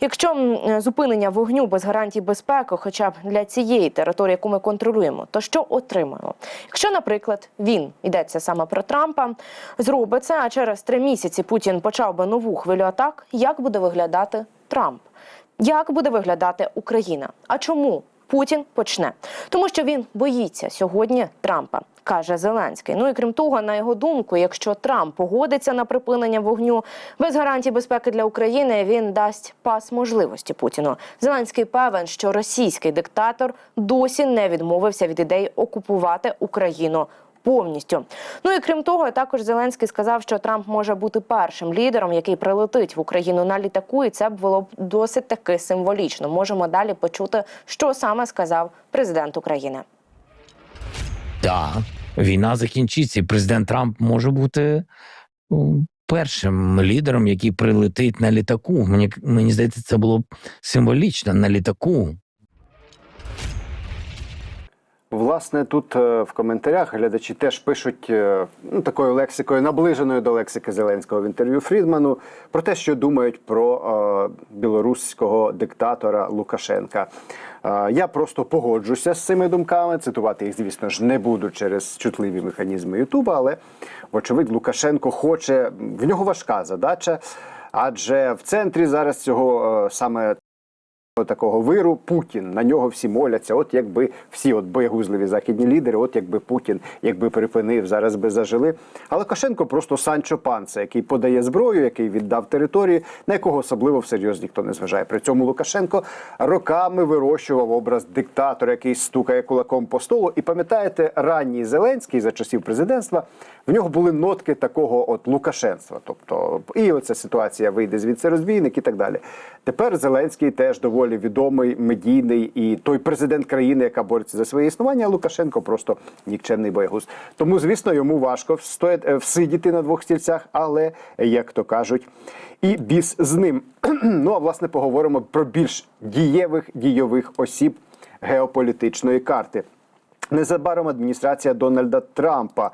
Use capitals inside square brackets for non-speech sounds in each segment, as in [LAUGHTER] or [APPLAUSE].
Якщо зупинення вогню без гарантій безпеки, хоча б для цієї території, яку ми контролюємо, то що отримаємо? Якщо, наприклад, він йдеться саме про Трампа, зробить це, а через три місяці Путін почав би нову хвилю атак, як буде виглядати Трамп? Як буде виглядати Україна? А чому Путін почне? Тому що він боїться сьогодні Трампа. Каже Зеленський. Ну і крім того, на його думку, якщо Трамп погодиться на припинення вогню без гарантій безпеки для України, він дасть пас можливості Путіну. Зеленський певен, що російський диктатор досі не відмовився від ідеї окупувати Україну повністю. Ну і крім того, також Зеленський сказав, що Трамп може бути першим лідером, який прилетить в Україну на літаку, і це було б досить таки символічно. Можемо далі почути, що саме сказав президент України. Так, війна закінчиться, президент Трамп може бути першим лідером, який прилетить на літаку. Мені, мені здається, це було б символічно на літаку. Власне, тут е, в коментарях глядачі теж пишуть е, ну, такою лексикою, наближеною до лексики Зеленського в інтерв'ю Фрідману, про те, що думають про е, білоруського диктатора Лукашенка. Е, я просто погоджуся з цими думками. Цитувати їх, звісно ж, не буду через чутливі механізми Ютуба, але вочевидь Лукашенко хоче в нього важка задача, адже в центрі зараз цього е, саме такого виру Путін. На нього всі моляться. От якби всі от боягузливі західні лідери, от якби Путін якби припинив, зараз би зажили. А Лукашенко просто Санчо Панца, який подає зброю, який віддав територію, на якого особливо всерйоз ніхто не зважає. При цьому Лукашенко роками вирощував образ диктатора, який стукає кулаком по столу. І пам'ятаєте, ранній Зеленський за часів президентства в нього були нотки такого от лукашенства. Тобто, і оця ситуація вийде звідси розбійник і так далі. Тепер Зеленський теж доволі відомий, медійний і той президент країни, яка бореться за своє існування, а Лукашенко просто нікчемний боягуз. Тому, звісно, йому важко встояти, е, всидіти на двох стільцях, але як то кажуть, і біс з ним. [CLEARS THROAT] ну а власне поговоримо про більш дієвих дійових осіб геополітичної карти. Незабаром адміністрація Дональда Трампа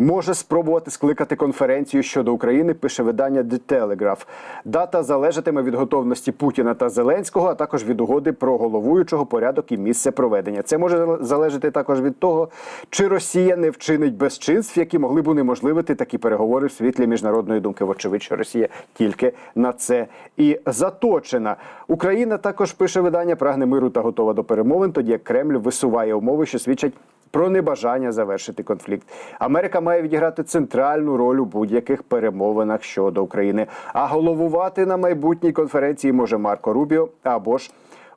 може спробувати скликати конференцію щодо України. Пише видання The Telegraph. Дата залежатиме від готовності Путіна та Зеленського, а також від угоди про головуючого порядок і місце проведення. Це може залежати також від того, чи Росія не вчинить безчинств, які могли б унеможливити такі переговори в світлі міжнародної думки. Вочевидь, що Росія тільки на це і заточена. Україна також пише видання прагне миру та готова до перемовин. Тоді як Кремль висуває умови, що свідчать про небажання завершити конфлікт. Америка має відіграти центральну роль у будь-яких перемовинах щодо України. А головувати на майбутній конференції може Марко Рубіо або ж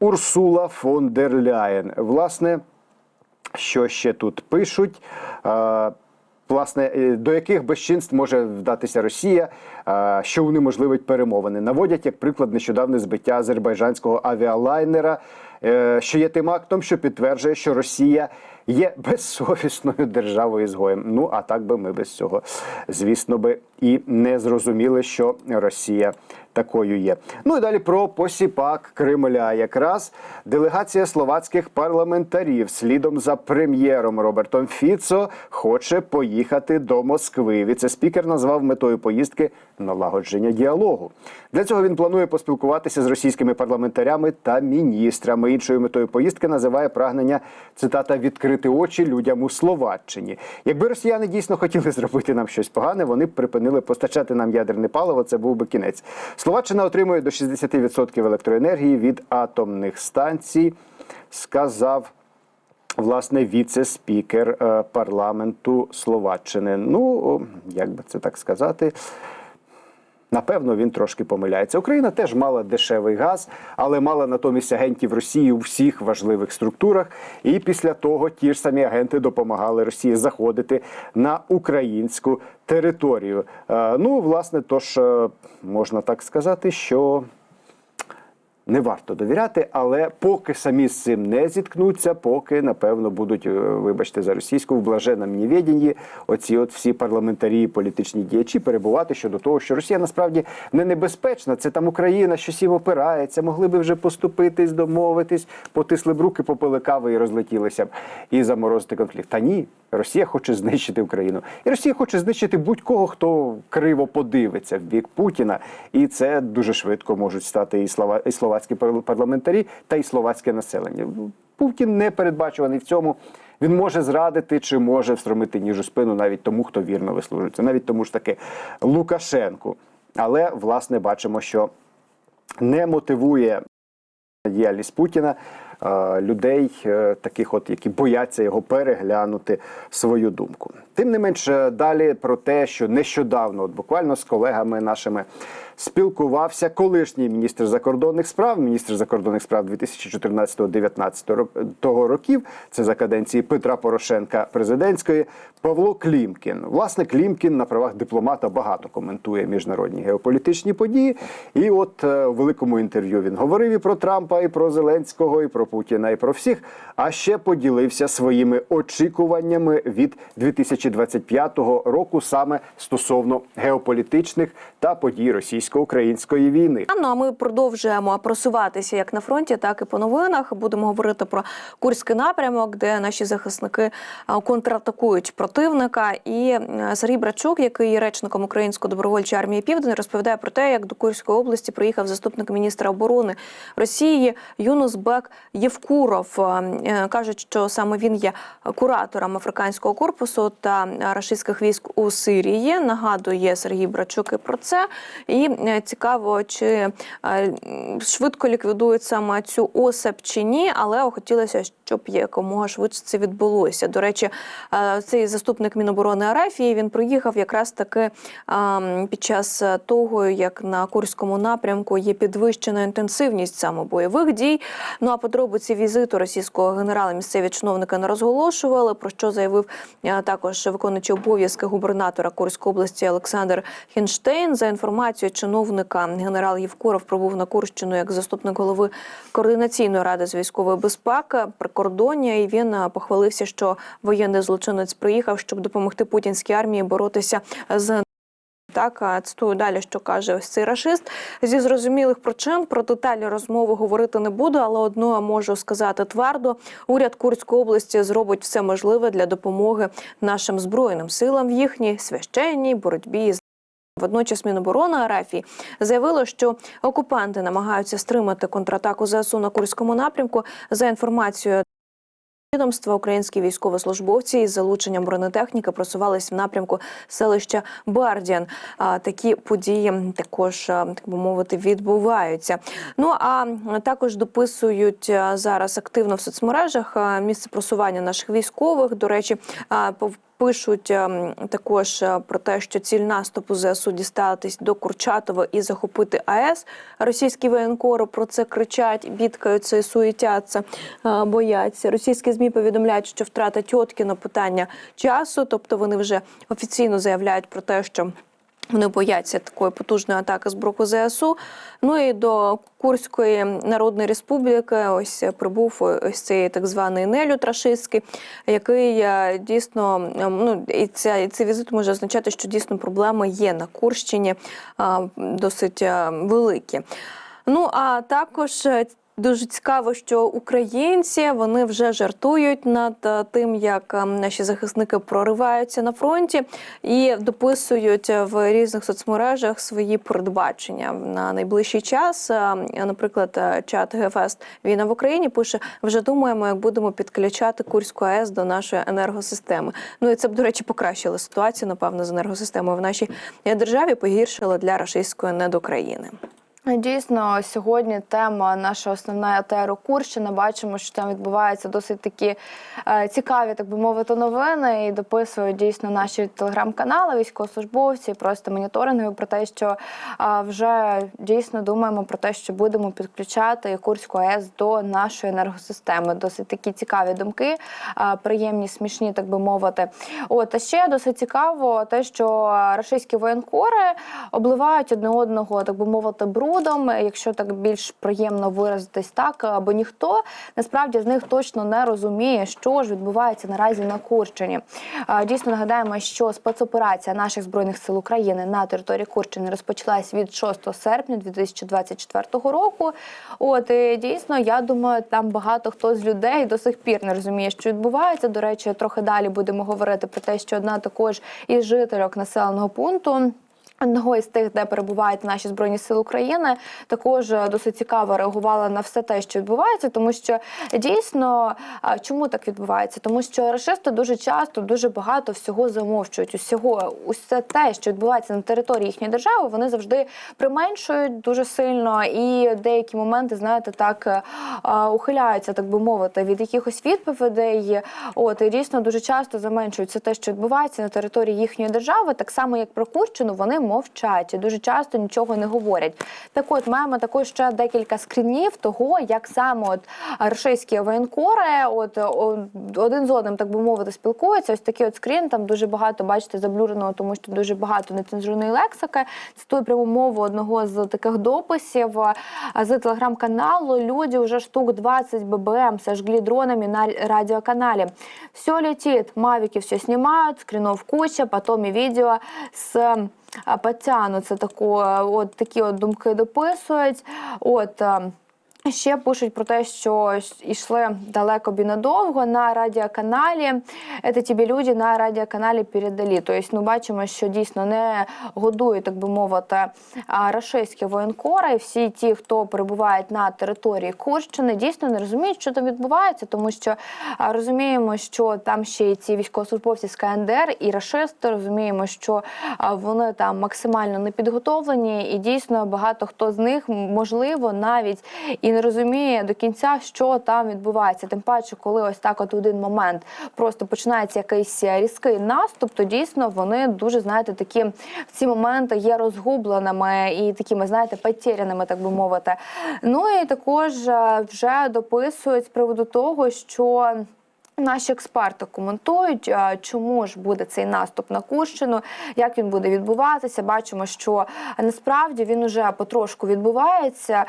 Урсула фон дер Ляєн. Власне, що ще тут пишуть? Власне, е, до яких безчинств може вдатися Росія, що унеможливить перемовини? Наводять як приклад нещодавне збиття азербайджанського авіалайнера, е, що є тим актом, що підтверджує, що Росія є безсовісною державою ізгоєм. Ну а так би ми без цього, звісно би, і не зрозуміли, що Росія такою є. Ну і далі про посіпак Кремля. Якраз делегація словацьких парламентарів слідом за прем'єром Робертом Фіцо хоче поїхати до Москви. Віце-спікер назвав метою поїздки налагодження діалогу. Для цього він планує поспілкуватися з російськими парламентарями та міністрами. Іншою метою поїздки називає прагнення цитата відкрити очі людям у Словаччині. Якби росіяни дійсно хотіли зробити нам щось погане, вони б припинили постачати нам ядерне паливо. Це був би кінець. Словаччина отримує до 60% електроенергії від атомних станцій, сказав. Власне, віце-спікер е, парламенту Словаччини. Ну, як би це так сказати, Напевно, він трошки помиляється. Україна теж мала дешевий газ, але мала натомість агентів Росії у всіх важливих структурах. І після того ті ж самі агенти допомагали Росії заходити на українську територію. Е, Ну, власне, тож е, можна так сказати, що. Не варто довіряти, але поки самі з цим не зіткнуться, поки напевно будуть, е, вибачте, за російську в блаженному невідінні оці от всі парламентарі, політичні діячі перебувати щодо того, що Росія насправді не небезпечна. Це там Україна, щось їм опирається, могли би вже поступитись, домовитись, потисли б руки, попили кави і розлетілися б і заморозити конфлікт. Та ні, Росія хоче знищити Україну, і Росія хоче знищити будь-кого, хто криво подивиться в бік Путіна. І це дуже швидко можуть стати і слова і словацькі парламентарі, та й словацьке населення. Путін не передбачуваний в цьому. Він може зрадити чи може встромити ніж у спину навіть тому, хто вірно вислужується, навіть тому ж таки Лукашенку. Але власне бачимо, що не мотивує діяльність Путіна людей, е, таких, от які бояться його переглянути свою думку. Тим не менш, е, далі про те, що нещодавно, от буквально з колегами нашими, спілкувався колишній міністр закордонних справ, міністр закордонних справ 2014-2019 років. Це за каденції Петра Порошенка президентської Павло Клімкін. Власне, Клімкін на правах дипломата багато коментує міжнародні геополітичні події. І от е, у великому інтерв'ю він говорив і про Трампа, і про Зеленського, і про Путіна, і про всіх. А ще поділився своїми очікуваннями від 2025 року саме стосовно геополітичних та подій російсько-української війни. Ну а ми продовжуємо просуватися як на фронті, так і по новинах. Будемо говорити про Курський напрямок, де наші захисники контратакують противника. І е, Сергій Брачук, який є речником Української добровольчої армії Південь, розповідає про те, як до Курської області приїхав заступник міністра оборони Росії Юнус Бек Євкуров. Е, Кажуть, що саме він є куратором африканського корпусу та рашистських військ у Сирії. Нагадує Сергій Брачук і про це. І е, цікаво, чи е, швидко ліквідують саме цю осеб чи ні, але хотілося, щоб якомога швидше це відбулося. До речі, е, цей заступник Міноборони Арафії він приїхав якраз таки під час того, як на Курському напрямку є підвищена інтенсивність саме бойових дій. Ну а подробиці візиту російського генерала місцеві чиновники не розголошували. Про що заявив е, також виконуючий обов'язки губернатора Курської області Олександр Хінштейн. За інформацією чиновника, генерал Євкуров прибув на Курщину як заступник голови координаційної ради з військової безпеки прикордоння. І він е, похвалився, що воєнний злочинець приїхав, щоб допомогти путінській армії боротися з так, цитую далі, що каже ось цей рашист. Зі зрозумілих причин про деталі розмови говорити не буду, але одно можу сказати твердо: уряд Курської області зробить все можливе для допомоги нашим збройним силам в їхній священній боротьбі з. Водночас Міноборони Арафії заявило, що окупанти намагаються стримати контратаку ЗСУ на Курському напрямку. За інформацією відомства, українські військовослужбовці із залученням бронетехніки просувались в напрямку селища Бардіан. Такі події також, так би мовити, відбуваються. Ну а також дописують зараз активно в соцмережах місце просування наших військових. До речі, Пишуть ем, також е, про те, що ціль наступу ЗСУ дістатись до Курчатова і захопити АЕС. Російські воєнкори про це кричать, бідкаються і суетяться, е, бояться. Російські змі повідомляють, що втрата Тьоткіна питання часу, тобто вони вже офіційно заявляють про те, що. Вони бояться такої потужної атаки з боку ЗСУ. Ну і до Курської Народної Республіки ось прибув ось цей так званий нелюд рашистський, який е, дійсно ем, ну і ця і цей візит може означати, що дійсно проблеми є на Курщині а, досить е, великі. Ну а також. Дуже цікаво, що українці вони вже жартують над е, тим, як е, наші захисники прориваються на фронті і дописують в різних соцмережах свої передбачення на найближчий час. Е, Наприклад, е, чат Гефест Війна в Україні пише: вже думаємо, як будемо підключати Курську АЕС до нашої енергосистеми. Ну і це б, до речі, покращило ситуацію, напевно, з енергосистемою в нашій державі, погіршило для рашистської недокраїни. Дійсно, сьогодні тема наша основна етеру Курщина. Бачимо, що там відбуваються досить такі е, цікаві, так би мовити, новини. І дописують дійсно наші телеграм-канали, військовослужбовці, просто моніторинги про те, що е, вже дійсно думаємо про те, що будемо підключати Курську АЕС до нашої енергосистеми. Досить такі цікаві думки, е, приємні, смішні, так би мовити. От а ще досить цікаво те, що російські воєнкори обливають одне одного, так би мовити, брудом. Людом, якщо так більш приємно виразитись так, або ніхто насправді з них точно не розуміє, що ж відбувається наразі на Курщині. Е, Дійсно нагадаємо, що спецоперація наших збройних сил України на території Курщини розпочалась від 6 серпня 2024 року. От і дійсно, я думаю, там багато хто з людей до сих пір не розуміє, що відбувається. До речі, трохи далі будемо говорити про те, що одна також із жительок населеного пункту. Одного із тих, де перебувають наші збройні сили України, також е, досить цікаво реагувала на все те, що відбувається, тому що дійсно чому так відбувається? Тому що рашисти дуже часто дуже багато всього замовчують. Усього, усе те, що відбувається на території їхньої держави, вони завжди применшують дуже сильно, і деякі моменти, знаєте, так е, ухиляються, так би мовити, від якихось відповідей. От і дійсно дуже часто заменшують те, що відбувається на території їхньої держави, так само як про Курщину, вони мовчать і дуже часто нічого не говорять. Так от маємо також ще декілька скрінів того, як саме от російські воєнкори, от один з одним, так би мовити, спілкуються. Ось такий от скрін, там дуже багато, бачите, заблюреного, тому що дуже багато нецензурної лексики. Цитую пряму мову одного з таких дописів з телеграм-каналу. Люди уже штук 20 ББМ сожгли дронами на радиоканале. Все летит, мавики все снимают, скринов куча, потом и видео с а, Це таку, от такі от думки дописують. От Ще пишуть про те, що йшли далеко бі надовго на радіоканалі. Це ті люди на радіоканалі передалі. Тобто, ну бачимо, що дійсно не годують, так би мовити, рашистські воєнкори. І всі ті, хто перебувають на території Курщини, дійсно не розуміють, що там відбувається, тому що розуміємо, що там ще й ці військовослужбовці з КНДР і рашисти. Розуміємо, що вони там максимально не підготовлені, і дійсно багато хто з них можливо навіть і не розуміє до кінця, що там відбувається. Тим паче, коли ось так, от один момент просто починається якийсь різкий наступ, то дійсно вони дуже знаєте, такі в ці моменти є розгубленими і такими, знаєте, потеряними, так би мовити. Ну і також е, вже дописують з приводу того, що. Наші експерти коментують, чому ж буде цей наступ на Курщину, як він буде відбуватися. Бачимо, що насправді він уже потрошку відбувається.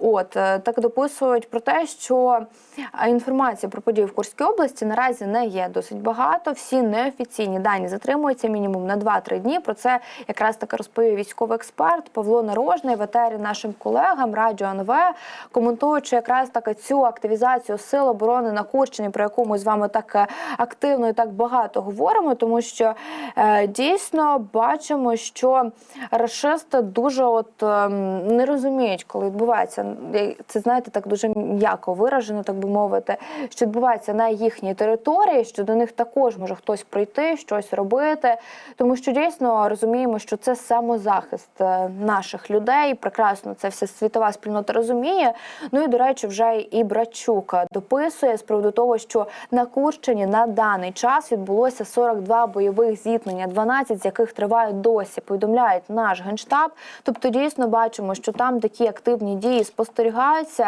От е, так дописують про те, що а, інформації про події в Курській області наразі не є досить багато. Всі неофіційні дані затримуються мінімум на 2-3 дні. Про це якраз таки розповів військовий експерт Павло Нарожний в етері нашим колегам Радіо НВ, коментуючи якраз таки цю активізацію сил оборони на Курщині, про яку ми вами так е, активно і так багато говоримо, тому що е, дійсно бачимо, що рашисти дуже от е, не розуміють, коли відбувається це, знаєте, так дуже м'яко виражено, так би мовити, що відбувається на їхній території, що до них також може хтось прийти, щось робити, тому що дійсно розуміємо, що це самозахист е, наших людей. Прекрасно це вся світова спільнота розуміє. Ну і до речі, вже і Брачук дописує з приводу того, що на Курщині на даний час відбулося 42 бойових зіткнення, 12 з яких тривають досі. Повідомляють наш генштаб. Тобто, дійсно бачимо, що там такі активні дії спостерігаються.